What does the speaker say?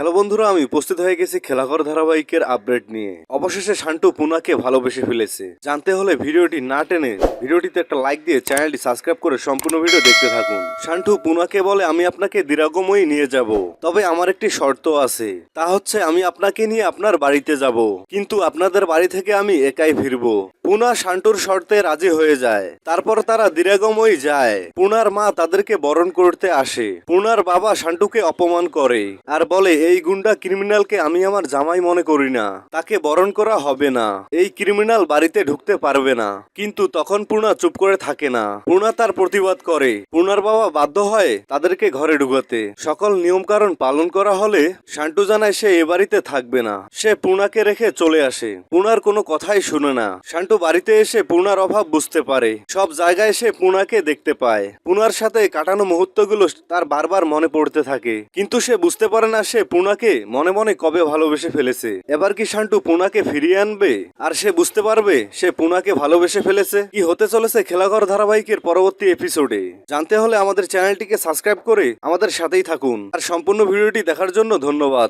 Hello বন্ধুরা, আমি উপস্থিত হয়ে গেছি খেলাঘর ধারাবাহিকের আপডেট নিয়ে। অবশেষে শান্টু পুনাকে ভালোবেসে ফেলেছে। জানতে হলে ভিডিওটি না টেনে ভিডিওটিতে একটা লাইক দিয়ে চ্যানেলটি সাবস্ক্রাইব করে সম্পূর্ণ ভিডিও দেখতে থাকুন। শান্টু পুনাকে বলে, আমি আপনাকে দিরাগময় নিয়ে যাব। তবে আমার একটি শর্ত আছে। তা হচ্ছে, আমি আপনাকে নিয়ে আপনার বাড়িতে যাব। কিন্তু আপনাদের বাড়ি থেকে আমি একাই ফিরবো। পুনা শান্টুর শর্তে রাজি হয়ে যায়। তারপর তারা দিরাগময় যায়। পুনার মা তাদেরকে বরণ করতে আসে। পুনার বাবা শান্টুকে অপমান করে আর বলে, এই গুন্ডা ক্রিমিনালকে আমি আমার জামাই মনে করি না। তাকে বরণ করা হবে না। এই ক্রিমিনাল বাড়িতে ঢুকতে পারবে না। কিন্তু তখন পুনা চুপ করে থাকে না। পূর্ণা তার প্রতিবাদ করে। পূর্ণার বাবা বাধ্য হয় তাদেরকে ঘরে ঢুকাতে। সকল নিয়ম কারণ পালন করা হলে শান্টু জানায় সে এ বাড়িতে থাকবে না। সে পূর্ণাকে রেখে চলে আসে। পুনার কোনো কথাই শুনে না। শান্টু বাড়িতে এসে পূর্ণার অভাব বুঝতে পারে। সব জায়গায় সে পূর্ণাকে দেখতে পায়। পূর্ণার সাথে কাটানো মুহূর্তগুলো তার বারবার মনে পড়তে থাকে। কিন্তু সে বুঝতে পারে না সে পূর্ণাকে মনে মনে কবে ভালোবেসে ফেলেছে। এবার কি শান্টু পূর্ণাকে ফিরিয়ে আনবে? আর সে বুঝতে পারবে সে পূর্ণাকে ভালোবেসে ফেলেছে? কি হতে চলেছে খেলাঘর ধারাবাহিকের পরবর্তী এপিসোডে জানতে হলে আমাদের চ্যানেলটিকে সাবস্ক্রাইব করে আমাদের সাথেই থাকুন। আর সম্পূর্ণ ভিডিওটি দেখার জন্য ধন্যবাদ।